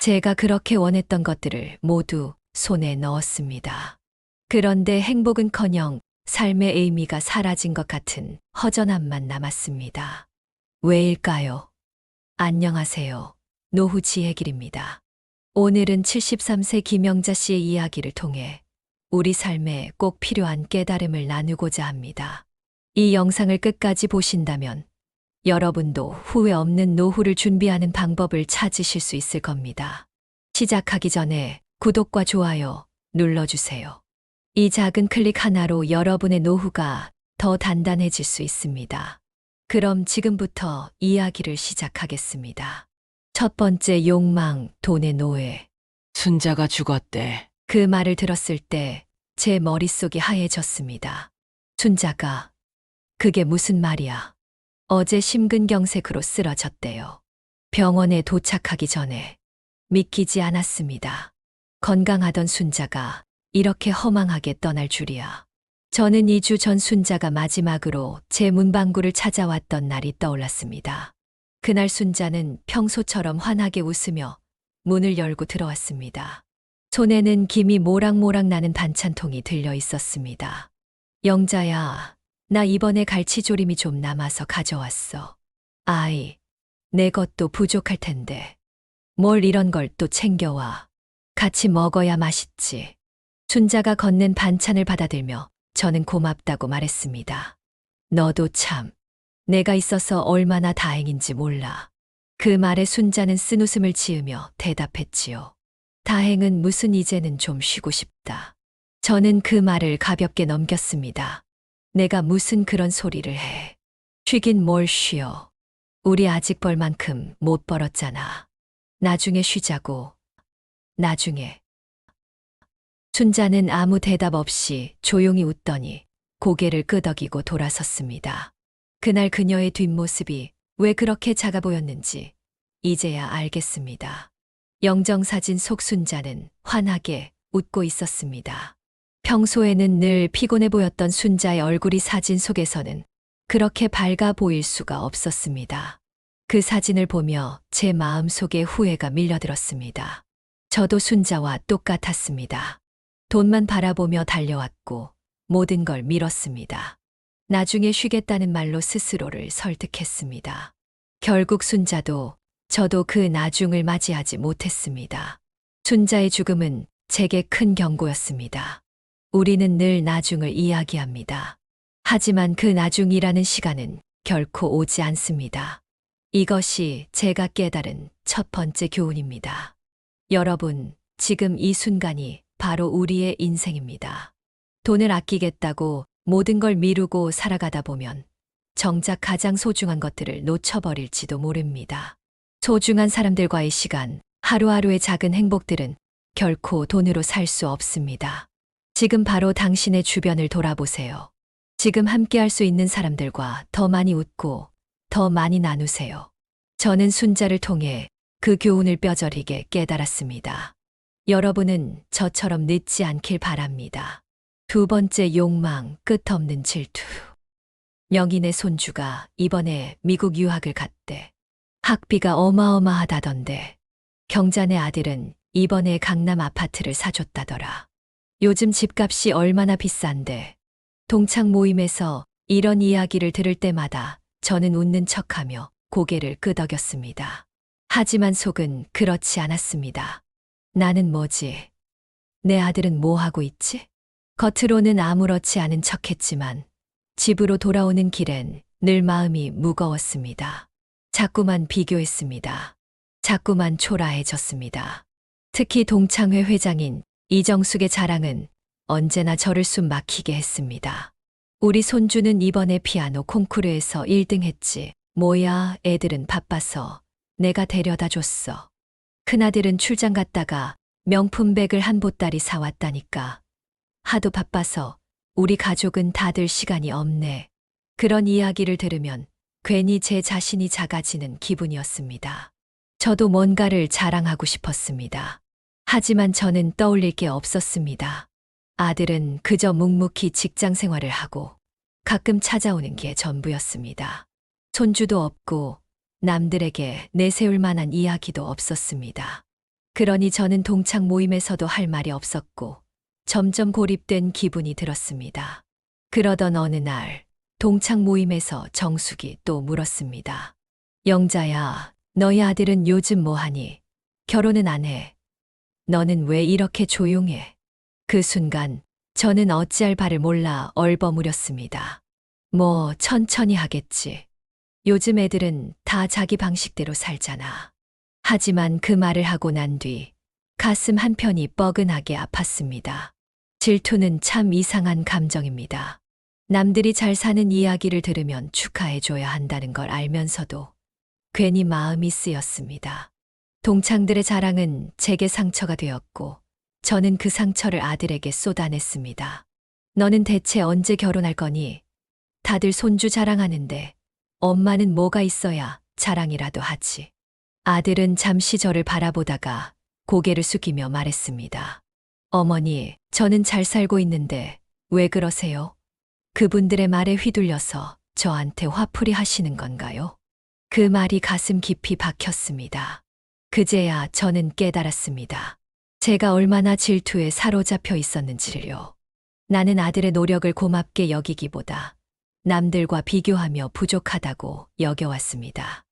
제가 그렇게 원했던 것들을 모두 손에 넣었습니다. 그런데 행복은커녕 삶의 의미가 사라진 것 같은 허전함만 남았습니다. 왜일까요? 안녕하세요. 노후 지혜길입니다. 오늘은 73세 김영자 씨의 이야기를 통해 우리 삶에 꼭 필요한 깨달음을 나누고자 합니다. 이 영상을 끝까지 보신다면 여러분도 후회 없는 노후를 준비하는 방법을 찾으실 수 있을 겁니다. 시작하기 전에 구독과 좋아요 눌러주세요. 이 작은 클릭 하나로 여러분의 노후가 더 단단해질 수 있습니다. 그럼 지금부터 이야기를 시작하겠습니다. 첫 번째 욕망, 돈의 노예. 순자가 죽었대. 그 말을 들었을 때 제 머릿속이 하얘졌습니다. 순자가 그게 무슨 말이야? 어제 심근경색으로 쓰러졌대요. 병원에 도착하기 전에 믿기지 않았습니다. 건강하던 순자가 이렇게 허망하게 떠날 줄이야. 저는 2주 전 순자가 마지막으로 제 문방구를 찾아왔던 날이 떠올랐습니다. 그날 순자는 평소처럼 환하게 웃으며 문을 열고 들어왔습니다. 손에는 김이 모락모락 나는 반찬통이 들려 있었습니다. 영자야, 나 이번에 갈치조림이 좀 남아서 가져왔어. 아이, 내 것도 부족할 텐데. 뭘 이런 걸 또 챙겨와. 같이 먹어야 맛있지. 순자가 건넨 반찬을 받아들며 저는 고맙다고 말했습니다. 너도 참, 내가 있어서 얼마나 다행인지 몰라. 그 말에 순자는 쓴 웃음을 지으며 대답했지요. 다행은 무슨 이제는 좀 쉬고 싶다. 저는 그 말을 가볍게 넘겼습니다. 내가 무슨 그런 소리를 해. 쉬긴 뭘 쉬어. 우리 아직 벌 만큼 못 벌었잖아. 나중에 쉬자고. 나중에. 순자는 아무 대답 없이 조용히 웃더니 고개를 끄덕이고 돌아섰습니다. 그날 그녀의 뒷모습이 왜 그렇게 작아 보였는지 이제야 알겠습니다. 영정사진 속 순자는 환하게 웃고 있었습니다. 평소에는 늘 피곤해 보였던 순자의 얼굴이 사진 속에서는 그렇게 밝아 보일 수가 없었습니다. 그 사진을 보며 제 마음 속에 후회가 밀려들었습니다. 저도 순자와 똑같았습니다. 돈만 바라보며 달려왔고 모든 걸 밀었습니다. 나중에 쉬겠다는 말로 스스로를 설득했습니다. 결국 순자도 저도 그 나중을 맞이하지 못했습니다. 순자의 죽음은 제게 큰 경고였습니다. 우리는 늘 나중을 이야기합니다. 하지만 그 나중이라는 시간은 결코 오지 않습니다. 이것이 제가 깨달은 첫 번째 교훈입니다. 여러분, 지금 이 순간이 바로 우리의 인생입니다. 돈을 아끼겠다고 모든 걸 미루고 살아가다 보면 정작 가장 소중한 것들을 놓쳐버릴지도 모릅니다. 소중한 사람들과의 시간, 하루하루의 작은 행복들은 결코 돈으로 살 수 없습니다. 지금 바로 당신의 주변을 돌아보세요. 지금 함께 할 수 있는 사람들과 더 많이 웃고 더 많이 나누세요. 저는 순자를 통해 그 교훈을 뼈저리게 깨달았습니다. 여러분은 저처럼 늦지 않길 바랍니다. 두 번째 욕망, 끝없는 질투. 명인의 손주가 이번에 미국 유학을 갔대. 학비가 어마어마하다던데. 경자네 아들은 이번에 강남 아파트를 사줬다더라. 요즘 집값이 얼마나 비싼데. 동창 모임에서 이런 이야기를 들을 때마다 저는 웃는 척하며 고개를 끄덕였습니다. 하지만 속은 그렇지 않았습니다. 나는 뭐지? 내 아들은 뭐 하고 있지? 겉으로는 아무렇지 않은 척 했지만 집으로 돌아오는 길엔 늘 마음이 무거웠습니다. 자꾸만 비교했습니다. 자꾸만 초라해졌습니다. 특히 동창회 회장인 이정숙의 자랑은 언제나 저를 숨 막히게 했습니다. 우리 손주는 이번에 피아노 콩쿠르에서 1등 했지. 뭐야, 애들은 바빠서 내가 데려다 줬어. 큰아들은 출장 갔다가 명품백을 한 보따리 사왔다니까. 하도 바빠서 우리 가족은 다들 시간이 없네. 그런 이야기를 들으면 괜히 제 자신이 작아지는 기분이었습니다. 저도 뭔가를 자랑하고 싶었습니다. 하지만 저는 떠올릴 게 없었습니다. 아들은 그저 묵묵히 직장 생활을 하고 가끔 찾아오는 게 전부였습니다. 손주도 없고 남들에게 내세울 만한 이야기도 없었습니다. 그러니 저는 동창 모임에서도 할 말이 없었고 점점 고립된 기분이 들었습니다. 그러던 어느 날 동창 모임에서 정숙이 또 물었습니다. 영자야, 너희 아들은 요즘 뭐하니? 결혼은 안 해. 너는 왜 이렇게 조용해? 그 순간 저는 어찌할 바를 몰라 얼버무렸습니다. 뭐 천천히 하겠지. 요즘 애들은 다 자기 방식대로 살잖아. 하지만 그 말을 하고 난 뒤 가슴 한편이 뻐근하게 아팠습니다. 질투는 참 이상한 감정입니다. 남들이 잘 사는 이야기를 들으면 축하해줘야 한다는 걸 알면서도 괜히 마음이 쓰였습니다. 동창들의 자랑은 제게 상처가 되었고 저는 그 상처를 아들에게 쏟아냈습니다. 너는 대체 언제 결혼할 거니? 다들 손주 자랑하는데 엄마는 뭐가 있어야 자랑이라도 하지. 아들은 잠시 저를 바라보다가 고개를 숙이며 말했습니다. 어머니, 저는 잘 살고 있는데 왜 그러세요? 그분들의 말에 휘둘려서 저한테 화풀이 하시는 건가요? 그 말이 가슴 깊이 박혔습니다. 그제야 저는 깨달았습니다. 제가 얼마나 질투에 사로잡혀 있었는지를요. 나는 아들의 노력을 고맙게 여기기보다 남들과 비교하며 부족하다고 여겨왔습니다.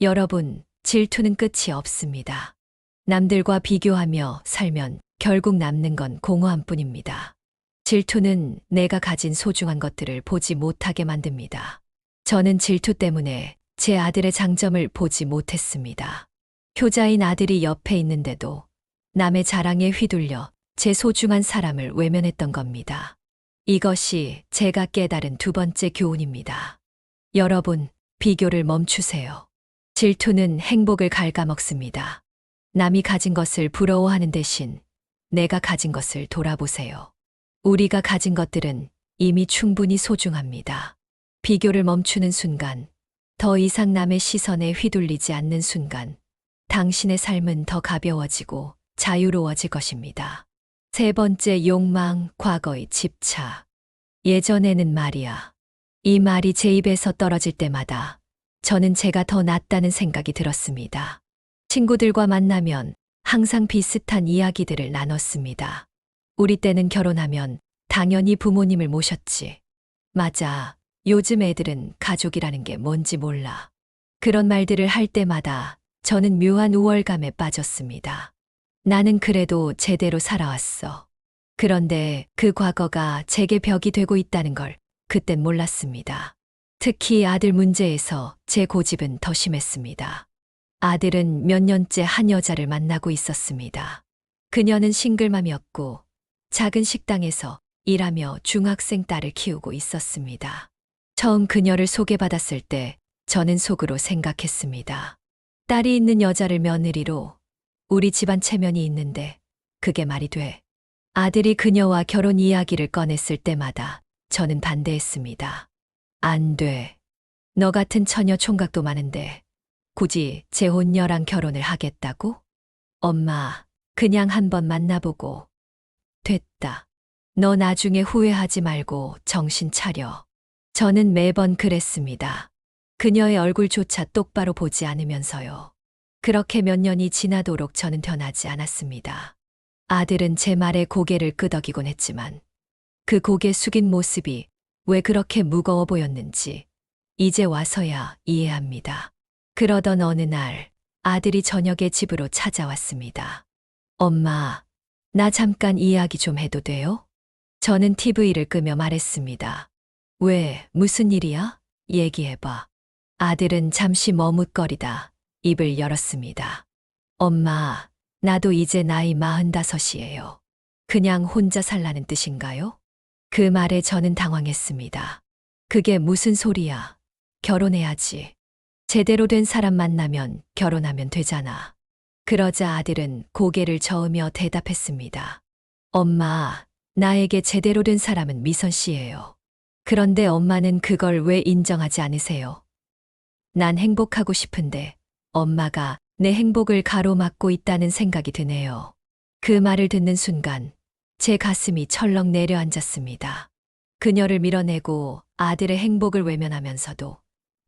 여러분, 질투는 끝이 없습니다. 남들과 비교하며 살면 결국 남는 건 공허함 뿐입니다. 질투는 내가 가진 소중한 것들을 보지 못하게 만듭니다. 저는 질투 때문에 제 아들의 장점을 보지 못했습니다. 효자인 아들이 옆에 있는데도 남의 자랑에 휘둘려 제 소중한 사람을 외면했던 겁니다. 이것이 제가 깨달은 두 번째 교훈입니다. 여러분, 비교를 멈추세요. 질투는 행복을 갉아먹습니다. 남이 가진 것을 부러워하는 대신 내가 가진 것을 돌아보세요. 우리가 가진 것들은 이미 충분히 소중합니다. 비교를 멈추는 순간, 더 이상 남의 시선에 휘둘리지 않는 순간, 당신의 삶은 더 가벼워지고 자유로워질 것입니다. 세 번째 욕망, 과거의 집착. 예전에는 말이야. 이 말이 제 입에서 떨어질 때마다 저는 제가 더 낫다는 생각이 들었습니다. 친구들과 만나면 항상 비슷한 이야기들을 나눴습니다. 우리 때는 결혼하면 당연히 부모님을 모셨지. 맞아. 요즘 애들은 가족이라는 게 뭔지 몰라. 그런 말들을 할 때마다 저는 묘한 우월감에 빠졌습니다. 나는 그래도 제대로 살아왔어. 그런데 그 과거가 제게 벽이 되고 있다는 걸 그땐 몰랐습니다. 특히 아들 문제에서 제 고집은 더 심했습니다. 아들은 몇 년째 한 여자를 만나고 있었습니다. 그녀는 싱글맘이었고 작은 식당에서 일하며 중학생 딸을 키우고 있었습니다. 처음 그녀를 소개받았을 때 저는 속으로 생각했습니다. 딸이 있는 여자를 며느리로 우리 집안 체면이 있는데 그게 말이 돼. 아들이 그녀와 결혼 이야기를 꺼냈을 때마다 저는 반대했습니다. 안 돼. 너 같은 처녀 총각도 많은데 굳이 제 혼녀랑 결혼을 하겠다고? 엄마, 그냥 한번 만나보고. 됐다. 너 나중에 후회하지 말고 정신 차려. 저는 매번 그랬습니다. 그녀의 얼굴조차 똑바로 보지 않으면서요. 그렇게 몇 년이 지나도록 저는 변하지 않았습니다. 아들은 제 말에 고개를 끄덕이곤 했지만 그 고개 숙인 모습이 왜 그렇게 무거워 보였는지 이제 와서야 이해합니다. 그러던 어느 날 아들이 저녁에 집으로 찾아왔습니다. 엄마, 나 잠깐 이야기 좀 해도 돼요? 저는 TV를 끄며 말했습니다. 왜, 무슨 일이야? 얘기해봐. 아들은 잠시 머뭇거리다 입을 열었습니다. 엄마, 나도 이제 나이 마흔다섯이에요. 그냥 혼자 살라는 뜻인가요? 그 말에 저는 당황했습니다. 그게 무슨 소리야? 결혼해야지. 제대로 된 사람 만나면 결혼하면 되잖아. 그러자 아들은 고개를 저으며 대답했습니다. 엄마, 나에게 제대로 된 사람은 미선 씨예요. 그런데 엄마는 그걸 왜 인정하지 않으세요? 난 행복하고 싶은데 엄마가 내 행복을 가로막고 있다는 생각이 드네요. 그 말을 듣는 순간 제 가슴이 철렁 내려앉았습니다. 그녀를 밀어내고 아들의 행복을 외면하면서도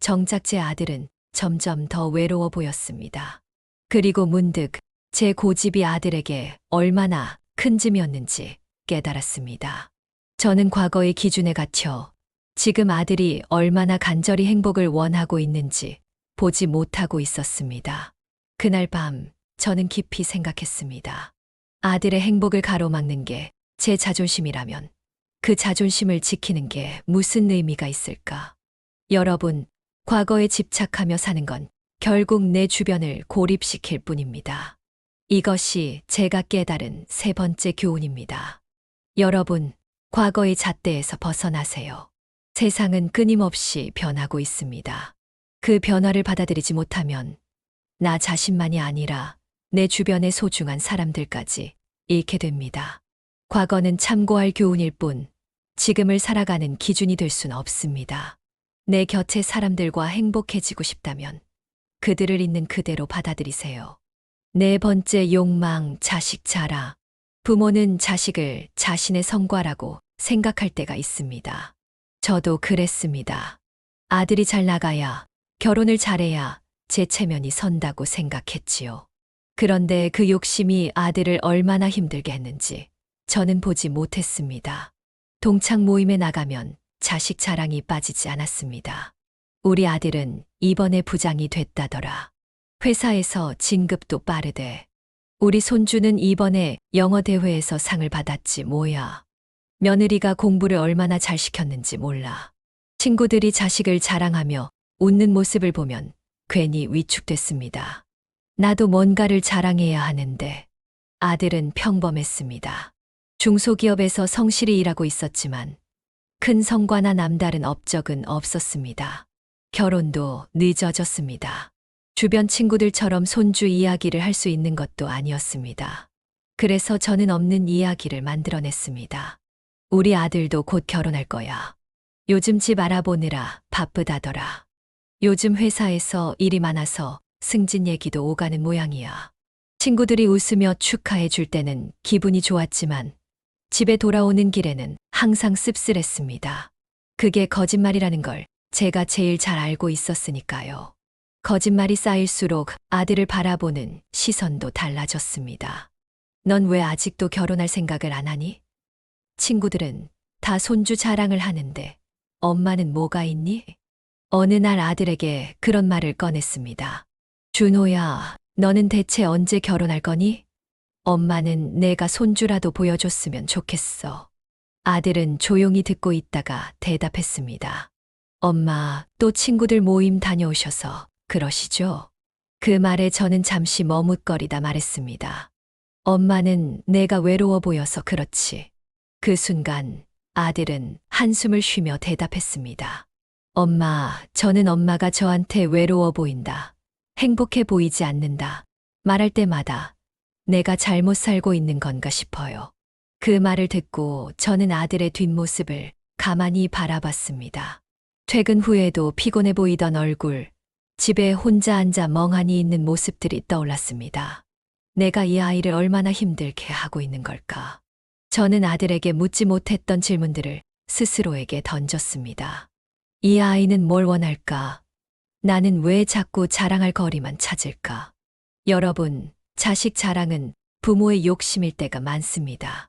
정작 제 아들은 점점 더 외로워 보였습니다. 그리고 문득 제 고집이 아들에게 얼마나 큰 짐이었는지 깨달았습니다. 저는 과거의 기준에 갇혀 지금 아들이 얼마나 간절히 행복을 원하고 있는지 보지 못하고 있었습니다. 그날 밤 저는 깊이 생각했습니다. 아들의 행복을 가로막는 게 제 자존심이라면 그 자존심을 지키는 게 무슨 의미가 있을까? 여러분, 과거에 집착하며 사는 건 결국 내 주변을 고립시킬 뿐입니다. 이것이 제가 깨달은 세 번째 교훈입니다. 여러분, 과거의 잣대에서 벗어나세요. 세상은 끊임없이 변하고 있습니다. 그 변화를 받아들이지 못하면 나 자신만이 아니라 내 주변의 소중한 사람들까지 잃게 됩니다. 과거는 참고할 교훈일 뿐 지금을 살아가는 기준이 될 수는 없습니다. 내 곁의 사람들과 행복해지고 싶다면 그들을 있는 그대로 받아들이세요. 네 번째 욕망, 자식 자랑. 부모는 자식을 자신의 성과라고 생각할 때가 있습니다. 저도 그랬습니다. 아들이 잘 나가야, 결혼을 잘해야 제 체면이 선다고 생각했지요. 그런데 그 욕심이 아들을 얼마나 힘들게 했는지 저는 보지 못했습니다. 동창 모임에 나가면 자식 자랑이 빠지지 않았습니다. 우리 아들은 이번에 부장이 됐다더라. 회사에서 진급도 빠르대. 우리 손주는 이번에 영어 대회에서 상을 받았지 뭐야. 며느리가 공부를 얼마나 잘 시켰는지 몰라. 친구들이 자식을 자랑하며 웃는 모습을 보면 괜히 위축됐습니다. 나도 뭔가를 자랑해야 하는데 아들은 평범했습니다. 중소기업에서 성실히 일하고 있었지만 큰 성과나 남다른 업적은 없었습니다. 결혼도 늦어졌습니다. 주변 친구들처럼 손주 이야기를 할 수 있는 것도 아니었습니다. 그래서 저는 없는 이야기를 만들어냈습니다. 우리 아들도 곧 결혼할 거야. 요즘 집 알아보느라 바쁘다더라. 요즘 회사에서 일이 많아서 승진 얘기도 오가는 모양이야. 친구들이 웃으며 축하해 줄 때는 기분이 좋았지만 집에 돌아오는 길에는 항상 씁쓸했습니다. 그게 거짓말이라는 걸 제가 제일 잘 알고 있었으니까요. 거짓말이 쌓일수록 아들을 바라보는 시선도 달라졌습니다. 넌 왜 아직도 결혼할 생각을 안 하니? 친구들은 다 손주 자랑을 하는데 엄마는 뭐가 있니? 어느 날 아들에게 그런 말을 꺼냈습니다. 준호야, 너는 대체 언제 결혼할 거니? 엄마는 내가 손주라도 보여줬으면 좋겠어. 아들은 조용히 듣고 있다가 대답했습니다. 엄마, 또 친구들 모임 다녀오셔서 그러시죠? 그 말에 저는 잠시 머뭇거리다 말했습니다. 엄마는 내가 외로워 보여서 그렇지. 그 순간 아들은 한숨을 쉬며 대답했습니다. 엄마, 저는 엄마가 저한테 외로워 보인다. 행복해 보이지 않는다. 말할 때마다 내가 잘못 살고 있는 건가 싶어요. 그 말을 듣고 저는 아들의 뒷모습을 가만히 바라봤습니다. 퇴근 후에도 피곤해 보이던 얼굴, 집에 혼자 앉아 멍하니 있는 모습들이 떠올랐습니다. 내가 이 아이를 얼마나 힘들게 하고 있는 걸까? 저는 아들에게 묻지 못했던 질문들을 스스로에게 던졌습니다. 이 아이는 뭘 원할까? 나는 왜 자꾸 자랑할 거리만 찾을까? 여러분, 자식 자랑은 부모의 욕심일 때가 많습니다.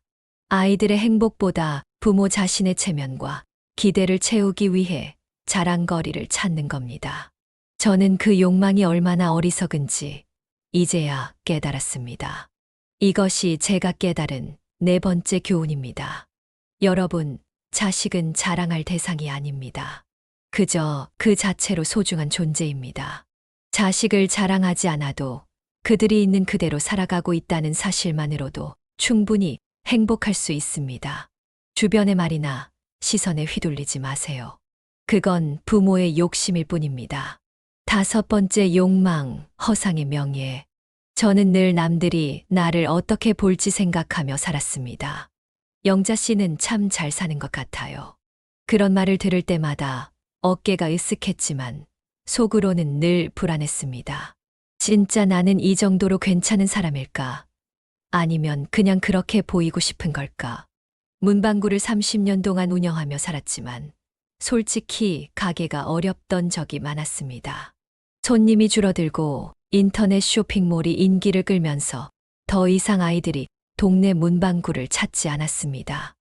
아이들의 행복보다 부모 자신의 체면과 기대를 채우기 위해 자랑거리를 찾는 겁니다. 저는 그 욕망이 얼마나 어리석은지 이제야 깨달았습니다. 이것이 제가 깨달은 네 번째 교훈입니다. 여러분, 자식은 자랑할 대상이 아닙니다. 그저 그 자체로 소중한 존재입니다. 자식을 자랑하지 않아도 그들이 있는 그대로 살아가고 있다는 사실만으로도 충분히 행복할 수 있습니다. 주변의 말이나 시선에 휘둘리지 마세요. 그건 부모의 욕심일 뿐입니다. 다섯 번째 욕망, 허상의 명예. 저는 늘 남들이 나를 어떻게 볼지 생각하며 살았습니다. 영자 씨는 참 잘 사는 것 같아요. 그런 말을 들을 때마다 어깨가 으쓱했지만 속으로는 늘 불안했습니다. 진짜 나는 이 정도로 괜찮은 사람일까? 아니면 그냥 그렇게 보이고 싶은 걸까? 문방구를 30년 동안 운영하며 살았지만 솔직히 가게가 어렵던 적이 많았습니다. 손님이 줄어들고 인터넷 쇼핑몰이 인기를 끌면서 더 이상 아이들이 동네 문방구를 찾지 않았습니다.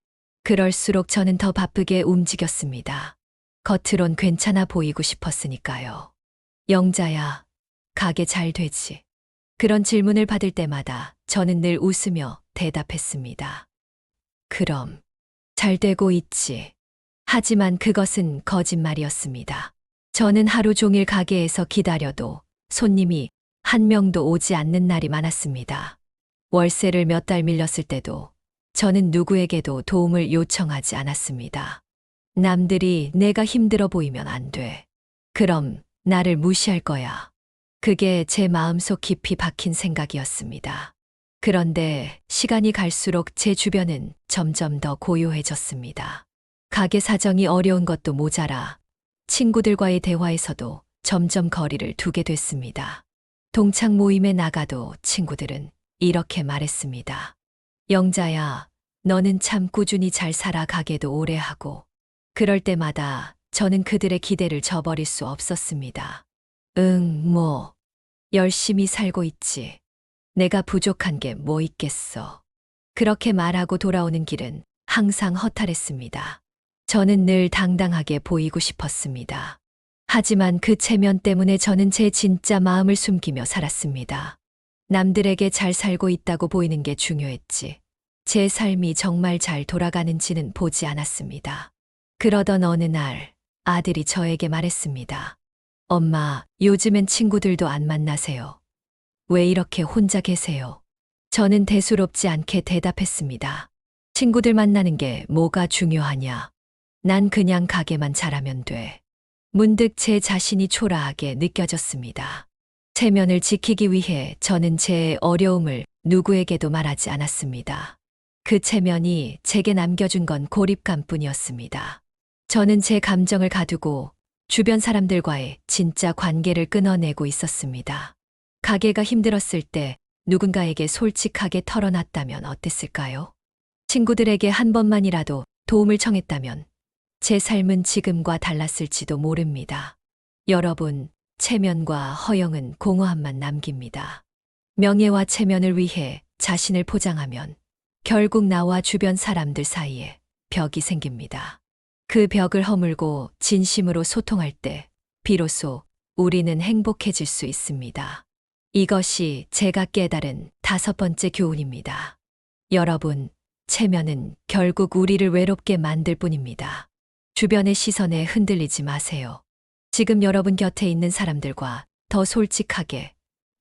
그럴수록 저는 더 바쁘게 움직였습니다. 겉으론 괜찮아 보이고 싶었으니까요. 영자야, 가게 잘 되지. 그런 질문을 받을 때마다 저는 늘 웃으며 대답했습니다. 그럼, 잘 되고 있지. 하지만 그것은 거짓말이었습니다. 저는 하루 종일 가게에서 기다려도 손님이 한 명도 오지 않는 날이 많았습니다. 월세를 몇 달 밀렸을 때도 저는 누구에게도 도움을 요청하지 않았습니다. 남들이 내가 힘들어 보이면 안 돼. 그럼 나를 무시할 거야. 그게 제 마음속 깊이 박힌 생각이었습니다. 그런데 시간이 갈수록 제 주변은 점점 더 고요해졌습니다. 가게 사정이 어려운 것도 모자라 친구들과의 대화에서도 점점 거리를 두게 됐습니다. 동창 모임에 나가도 친구들은 이렇게 말했습니다. 영자야, 너는 참 꾸준히 잘 살아 가게도 오래 하고. 그럴 때마다 저는 그들의 기대를 저버릴 수 없었습니다. 응, 뭐. 열심히 살고 있지. 내가 부족한 게 뭐 있겠어. 그렇게 말하고 돌아오는 길은 항상 허탈했습니다. 저는 늘 당당하게 보이고 싶었습니다. 하지만 그 체면 때문에 저는 제 진짜 마음을 숨기며 살았습니다. 남들에게 잘 살고 있다고 보이는 게 중요했지. 제 삶이 정말 잘 돌아가는지는 보지 않았습니다. 그러던 어느 날 아들이 저에게 말했습니다. 엄마, 요즘엔 친구들도 안 만나세요. 왜 이렇게 혼자 계세요? 저는 대수롭지 않게 대답했습니다. 친구들 만나는 게 뭐가 중요하냐? 난 그냥 가게만 잘하면 돼. 문득 제 자신이 초라하게 느껴졌습니다. 체면을 지키기 위해 저는 제 어려움을 누구에게도 말하지 않았습니다. 그 체면이 제게 남겨준 건 고립감 뿐이었습니다. 저는 제 감정을 가두고 주변 사람들과의 진짜 관계를 끊어내고 있었습니다. 가게가 힘들었을 때 누군가에게 솔직하게 털어놨다면 어땠을까요? 친구들에게 한 번만이라도 도움을 청했다면 제 삶은 지금과 달랐을지도 모릅니다. 여러분, 체면과 허영은 공허함만 남깁니다. 명예와 체면을 위해 자신을 포장하면 결국 나와 주변 사람들 사이에 벽이 생깁니다. 그 벽을 허물고 진심으로 소통할 때 비로소 우리는 행복해질 수 있습니다. 이것이 제가 깨달은 다섯 번째 교훈입니다. 여러분, 체면은 결국 우리를 외롭게 만들 뿐입니다. 주변의 시선에 흔들리지 마세요. 지금 여러분 곁에 있는 사람들과 더 솔직하게,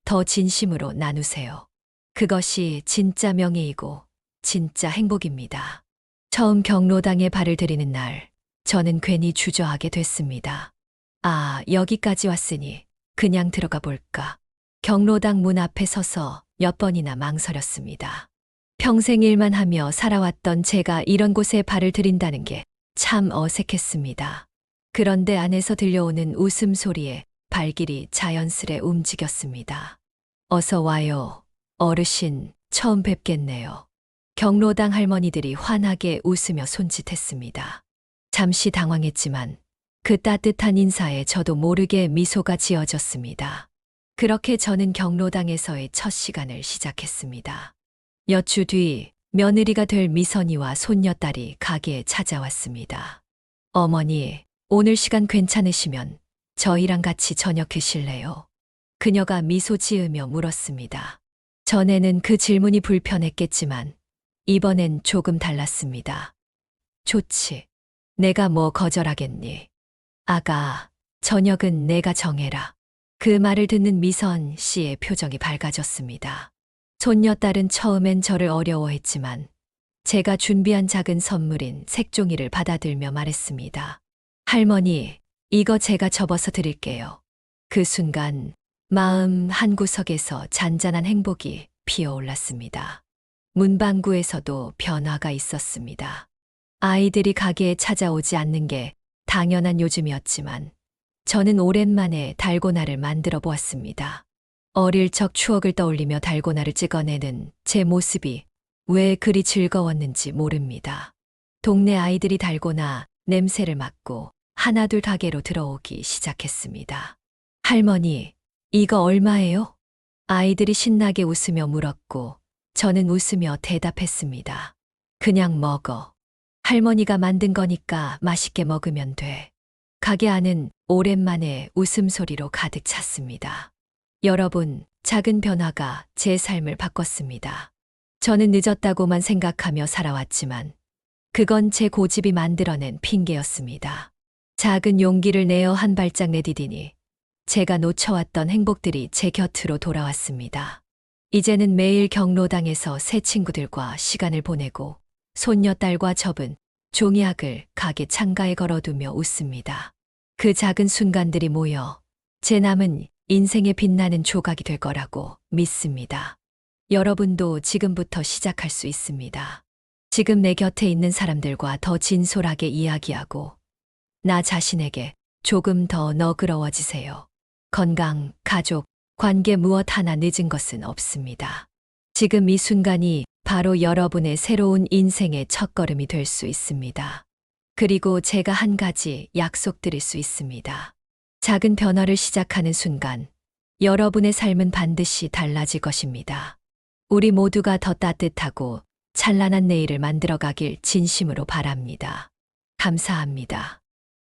더 진심으로 나누세요. 그것이 진짜 명예이고 진짜 행복입니다. 처음 경로당에 발을 들이는 날, 저는 괜히 주저하게 됐습니다. 아, 여기까지 왔으니 그냥 들어가 볼까. 경로당 문 앞에 서서 몇 번이나 망설였습니다. 평생 일만 하며 살아왔던 제가 이런 곳에 발을 들인다는 게 참 어색했습니다. 그런데 안에서 들려오는 웃음소리에 발길이 자연스레 움직였습니다. 어서 와요. 어르신, 처음 뵙겠네요. 경로당 할머니들이 환하게 웃으며 손짓했습니다. 잠시 당황했지만 그 따뜻한 인사에 저도 모르게 미소가 지어졌습니다. 그렇게 저는 경로당에서의 첫 시간을 시작했습니다. 몇 주 뒤 며느리가 될 미선이와 손녀딸이 가게에 찾아왔습니다. 어머니, 오늘 시간 괜찮으시면 저희랑 같이 저녁하실래요? 그녀가 미소 지으며 물었습니다. 전에는 그 질문이 불편했겠지만 이번엔 조금 달랐습니다. 좋지. 내가 뭐 거절하겠니? 아가, 저녁은 내가 정해라. 그 말을 듣는 미선 씨의 표정이 밝아졌습니다. 손녀딸은 처음엔 저를 어려워했지만 제가 준비한 작은 선물인 색종이를 받아들며 말했습니다. 할머니, 이거 제가 접어서 드릴게요. 그 순간 마음 한구석에서 잔잔한 행복이 피어올랐습니다. 문방구에서도 변화가 있었습니다. 아이들이 가게에 찾아오지 않는 게 당연한 요즘이었지만 저는 오랜만에 달고나를 만들어 보았습니다. 어릴 적 추억을 떠올리며 달고나를 찍어내는 제 모습이 왜 그리 즐거웠는지 모릅니다. 동네 아이들이 달고나 냄새를 맡고 하나둘 가게로 들어오기 시작했습니다. 할머니, 이거 얼마예요? 아이들이 신나게 웃으며 물었고 저는 웃으며 대답했습니다. 그냥 먹어. 할머니가 만든 거니까 맛있게 먹으면 돼. 가게 안은 오랜만에 웃음소리로 가득 찼습니다. 여러분, 작은 변화가 제 삶을 바꿨습니다. 저는 늦었다고만 생각하며 살아왔지만, 그건 제 고집이 만들어낸 핑계였습니다. 작은 용기를 내어 한 발짝 내디디니, 제가 놓쳐왔던 행복들이 제 곁으로 돌아왔습니다. 이제는 매일 경로당에서 새 친구들과 시간을 보내고, 손녀딸과 접은 종이학을 가게 창가에 걸어두며 웃습니다. 그 작은 순간들이 모여 제 남은 인생의 빛나는 조각이 될 거라고 믿습니다. 여러분도 지금부터 시작할 수 있습니다. 지금 내 곁에 있는 사람들과 더 진솔하게 이야기하고 나 자신에게 조금 더 너그러워지세요. 건강, 가족, 관계 무엇 하나 늦은 것은 없습니다. 지금 이 순간이 바로 여러분의 새로운 인생의 첫걸음이 될 수 있습니다. 그리고 제가 한 가지 약속드릴 수 있습니다. 작은 변화를 시작하는 순간 여러분의 삶은 반드시 달라질 것입니다. 우리 모두가 더 따뜻하고 찬란한 내일을 만들어 가길 진심으로 바랍니다. 감사합니다.